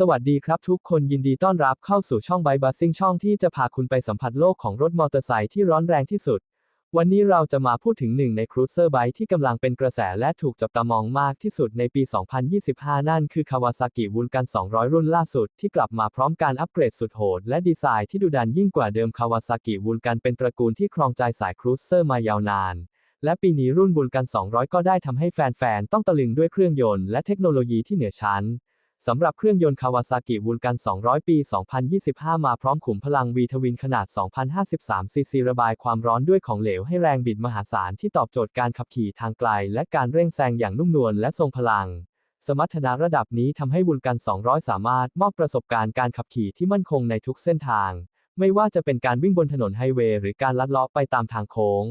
สวัสดีครับทุกคนยินดีต้อนรับเข้าสู่ช่องไบบัสซิ่งช่องที่จะพาคุณไปสัมผัสโลกของรถมอเตอร์ไซค์ที่ร้อนแรงที่สุด วันนี้เราจะมาพูดถึงหนึ่งในครูเซอร์ไบค์ที่กำลังเป็นกระแสและถูกจับตามองมากที่สุดในปี 2025 นั่นคือ Kawasaki Vulcan 200 รุ่นล่าสุดที่กลับมาพร้อมการอัปเกรดสุดโหด และดีไซน์ที่ดุดันยิ่งกว่าเดิม Kawasaki Vulcan เป็นตระกูลที่ครองใจสายครูเซอร์มายาวนานและปีนี้รุ่นบุลกัน 200 ก็ได้ทำให้แฟนๆ ต้องตะลึงด้วยเครื่องยนต์และเทคโนโลยีที่เหนือชั้น สำหรับเครื่องยนต์คาวาซากิวูลกัน 200 ปี 2025 มาพร้อมขุมพลัง V ทวินขนาด 2,053 ซีซีระบายความร้อนด้วยของเหลวให้แรงบิดมหาศาลที่ตอบโจทย์การขับขี่ทางไกล และการเร่งแซงอย่างนุ่มนวลและทรงพลัง สมรรถนะระดับนี้ทำให้วูลกัน 200 สามารถมอบประสบการณ์การขับขี่ที่มั่นคงในทุกเส้นทาง ไม่ว่าจะเป็นการวิ่งบนถนนไฮเวย์หรือการลัดเลาะไปตามทางโค้ง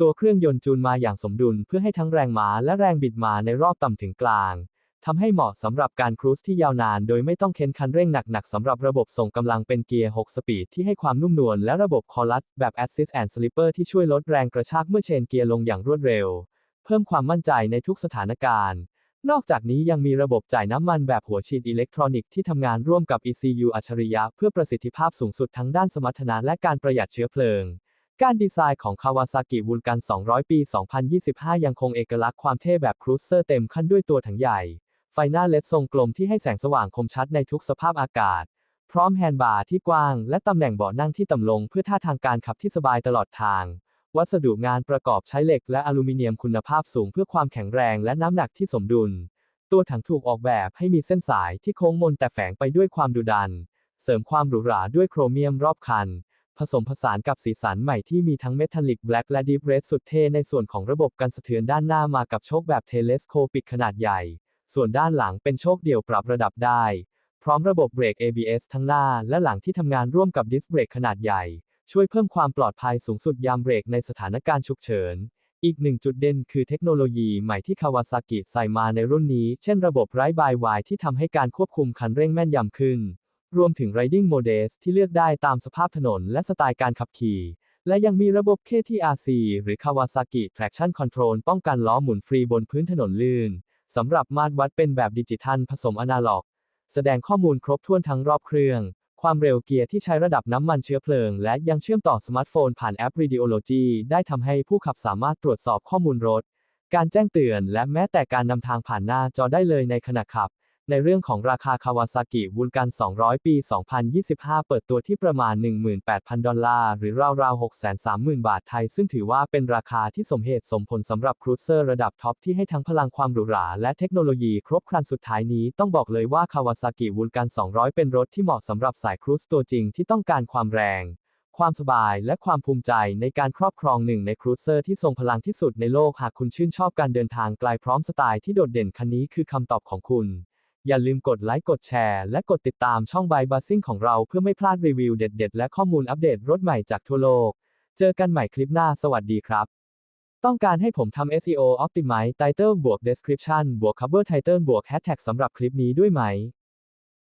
ตัวเครื่องยนต์จูนมาอย่างสมดุลเพื่อให้ทั้งแรงม้าและแรงบิดมาในรอบต่ำถึงกลาง ทำให้เหมาะสำหรับการครูซที่ยาวนาน โดยไม่ต้องเค้นคันเร่งหนักๆสำหรับระบบส่งกำลังเป็นเกียร์ 6 สปีดที่ให้ความนุ่มนวลและระบบคอลัสแบบ Assist and Slipper ที่ช่วยลดแรงกระชากเมื่อเชนเกียร์ลงอย่างรวดเร็ว เพิ่มความมั่นใจในทุกสถานการณ์ นอกจากนี้ยังมีระบบจ่ายน้ำมันแบบหัวฉีดอิเล็กทรอนิกส์ที่ทำงานร่วมกับ ECU อัจฉริยะเพื่อประสิทธิภาพสูงสุดทั้งด้านสมรรถนะและการประหยัดเชื้อเพลิงการดีไซน์ของ Kawasaki Vulcan 200 ปี 2025 ยังคงเอกลักษณ์ความเท่แบบครูเซอร์เต็มขั้นด้วยตัวถังใหญ่ ไฟหน้าเลดทรงกลมที่ให้แสงสว่างคมชัดในทุกสภาพอากาศ พร้อมแฮนด์บาร์ที่กว้าง และตำแหน่งเบาะนั่งที่ต่ำลงเพื่อท่าทางการขับที่สบายตลอดทาง วัสดุงานประกอบใช้เหล็กและอลูมิเนียมคุณภาพสูงเพื่อความแข็งแรงและน้ำหนักที่สมดุล ตัวถังถูกออกแบบให้มีเส้นสายที่โค้งมนแต่แฝงไปด้วยความดุดัน เสริมความหรูหราด้วยโครเมียมรอบคัน ผสมผสานกับสีสันใหม่ที่มีทั้งเมทัลลิกแบล็กและดีฟเรสสุดเท่ในส่วนของระบบกันสะเทือนด้านหน้ามากับโชคแบบเทเลสโคปิกขนาดใหญ่ ส่วนด้านหลังเป็นโชคเดี่ยวปรับระดับได้ พร้อมระบบเบรก ABS ทั้งหน้าและหลังที่ทำงานร่วมกับดิสเบรกขนาดใหญ่ ช่วยเพิ่มความปลอดภัยสูงสุดยามเบรกในสถานการณ์ฉุกเฉิน อีกหนึ่งจุดเด่นคือเทคโนโลยีใหม่ที่คาวาซากิใส่มาในรุ่นนี้ เช่นระบบไร้บายวายที่ทำให้การควบคุมคันเร่งแม่นยำขึ้น รวมถึง Riding Modes ที่เลือกได้ตามสภาพถนนและสไตล์การขับขี่และยังมีระบบ KTRC หรือ Kawasaki Traction Control ป้องกันล้อหมุนฟรีบนพื้นถนนลื่น สำหรับมาตรวัดเป็นแบบดิจิทัลผสมอนาล็อก แสดงข้อมูลครบถ้วนทั้งรอบเครื่อง ความเร็วเกียร์ที่ใช้ระดับน้ำมันเชื้อเพลิง และยังเชื่อมต่อสมาร์ทโฟนผ่านแอป Radiology ได้ทำให้ผู้ขับสามารถตรวจสอบข้อมูลรถ การแจ้งเตือนและแม้แต่การนำทางผ่านหน้าจอได้เลยในขณะขับ ในเรื่องของราคาคาวาซากิวูลกัน 200 ปี 2025 เปิดตัวที่ประมาณ 18,000 ดอลลาร์ หรือราวๆ 630,000 บาทไทย ซึ่งถือว่าเป็นราคาที่สมเหตุสมผลสำหรับครูเซอร์ระดับท็อปที่ให้ทั้งพลังความหรูหราและเทคโนโลยีครบครันสุดท้ายนี้ต้องบอกเลยว่าคาวาซากิวูลกัน 200 เป็นรถที่เหมาะสำหรับสายครูซตัวจริงที่ต้องการความแรงความสบายและความภูมิใจในการครอบครองหนึ่งในครูเซอร์ที่ทรงพลังที่สุดในโลกหากคุณชื่นชอบการเดินทางไกลพร้อมสไตล์ที่โดดเด่นคันนี้คือคำตอบของคุณ อย่าลืมกดไลค์กดแชร์และกดติดตามช่องบายบาซิ่งของเราเพื่อไม่พลาดรีวิวเด็ด ๆ และข้อมูลอัปเดตรถใหม่จากทั่วโลก เจอกันใหม่คลิปหน้าสวัสดีครับ ต้องการให้ผมทำ SEO Optimize Title บวก Description บวก Cover Title บวก Hashtag สำหรับคลิปนี้ด้วยไหม